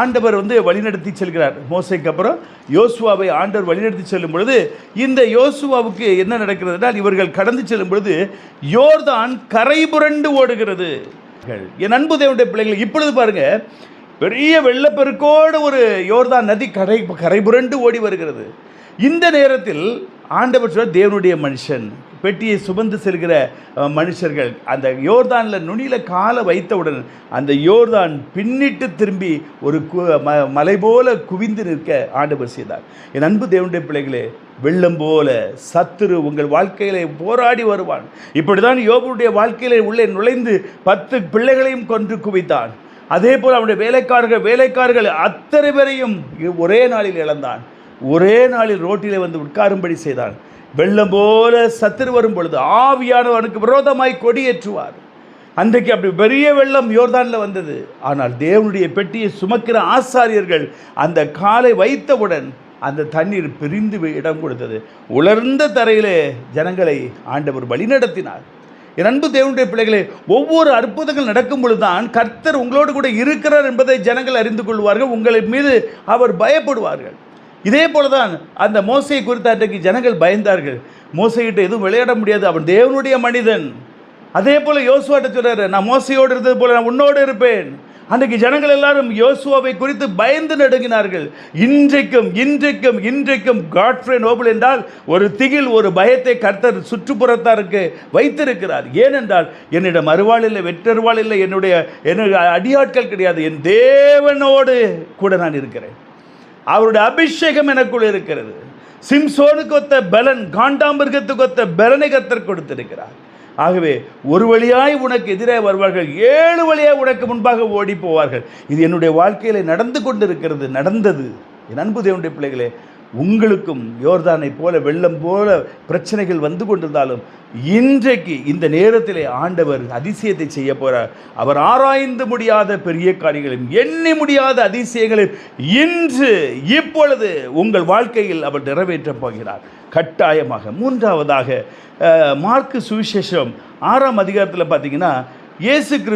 ஆண்டவர் வந்து வழிநடத்தி செல்கிறார். மோசைக்கு அப்புறம் யோசுவாவை ஆண்டவர் வழிநடத்தி செல்லும் பொழுது இந்த யோசுவாவுக்கு என்ன நடக்கிறது என்றால் இவர்கள் கடந்து செல்லும் பொழுது யோர்தான் கரை புரண்டு ஓடுகிறது. என் அன்பு தேவனுடைய பிள்ளைகள் இப்பொழுது பாருங்க பெரிய வெள்ளப்பெருக்கோடு ஒரு யோர்தான் நதி கரை கரை புரண்டு ஓடி வருகிறது. இந்த நேரத்தில் ஆண்டவர் சொல்ல தேவனுடைய மனுஷன். பெட்டியை சுமந்து செல்கிற மனுஷர்கள் அந்த யோர்தானில் நுனியில் காலை வைத்தவுடன் அந்த யோர்தான் பின்னிட்டு திரும்பி ஒரு கு ம மலை போல குவிந்து நிற்க ஆண்டவர் செய்தார். என் அன்பு தேவனுடைய பிள்ளைகளே வெள்ளம் போல சத்துரு உங்கள் வாழ்க்கையிலே போராடி வருவான். இப்படிதான் யோபுடைய வாழ்க்கையிலே உள்ளே நுழைந்து பத்து பிள்ளைகளையும் கொன்று குவித்தான். அதே போல் அவனுடைய வேலைக்காரர்கள் வேலைக்காரர்கள் அத்தனை பேரையும் ஒரே நாளில் இழந்தான். ஒரே நாளில் ரோட்டிலே வந்து உட்காரும்படி செய்தான். வெள்ளம் போல சத்துரு வரும் பொழுது ஆவியானவனுக்கு விரோதமாய் கொடியேற்றுவார். அன்றைக்கு அப்படி பெரிய வெள்ளம் யோர்தானில் வந்தது. ஆனால் தேவனுடைய பெட்டியை சுமக்கிற ஆசாரியர்கள் அந்த காலை வைத்தவுடன் அந்த தண்ணீர் பிரிந்து இடம் கொடுத்தது. உலர்ந்த தரையிலே ஜனங்களை ஆண்டவர் வழிநடத்தினார். என் அன்பு தேவனுடைய பிள்ளைகளே ஒவ்வொரு அற்புதங்கள் நடக்கும் பொழுதுதான் கர்த்தர் உங்களோடு கூட இருக்கிறார் என்பதை ஜனங்கள் அறிந்து கொள்வார்கள். உங்களின் மீது அவர் பயப்படுவார்கள். இதே போலதான் அந்த மோசையை குறித்த அன்றைக்கு ஜனங்கள் பயந்தார்கள். மோசைகிட்ட எதுவும் விளையாட முடியாது. அவன் தேவனுடைய மனிதன். அதே போல் யோசுவாட்ட சொல்கிறாரு நான் மோசையோடு இருந்தது போல நான் உன்னோடு இருப்பேன். அன்றைக்கு ஜனங்கள் எல்லாரும் யோசுவாவை குறித்து பயந்து நடுங்கினார்கள். இன்றைக்கும் இன்றைக்கும் இன்றைக்கும் காட்ஃப்ரே நோபல் என்றால் ஒரு திகில் ஒரு பயத்தை கர்த்தர் சுற்றுப்புறத்தாருக்கு வைத்திருக்கிறார். ஏனென்றால் என்னிடம் அருவாள் இல்லை வெற்றருவாள் இல்லை என்னுடைய என்னுடைய அடியாட்கள் கிடையாது. என் தேவனோடு கூட நான் இருக்கிறேன். அவருடைய அபிஷேகம் எனக்குள் இருக்கிறது. சிம்சோனுக்கு ஒத்த பலன் காண்டாமிருகத்துக்கு ஒத்த பலனை கத்தர் கொடுத்திருக்கிறார். ஆகவே ஒரு வழியாய் உனக்கு எதிரே வருவார்கள் ஏழு வழியாய் உனக்கு முன்பாக ஓடி போவார்கள். இது என்னுடைய வாழ்க்கையில் நடந்து கொண்டிருக்கிறது நடந்தது. என் அன்பு தேவனுடைய பிள்ளைகளே உங்களுக்கும் யோர்தானை போல வெள்ளம் போல பிரச்சனைகள் வந்து கொண்டிருந்தாலும் இன்றைக்கு இந்த நேரத்திலே ஆண்டவர் அதிசயத்தை செய்ய போறார். அவர் ஆராய்ந்து முடியாத பெரிய காரியங்களையும் எண்ணி முடியாத அதிசயங்களையும் இன்று இப்பொழுது உங்கள் வாழ்க்கையில் அவர் நிறைவேற்றப் போகிறார். கட்டாயமாக. மூன்றாவதாக அஹ், மார்க்கு சுவிசேஷம் ஆறாம் அதிகாரத்தில் பார்த்தீங்கன்னா இயேசு கிறிஸ்து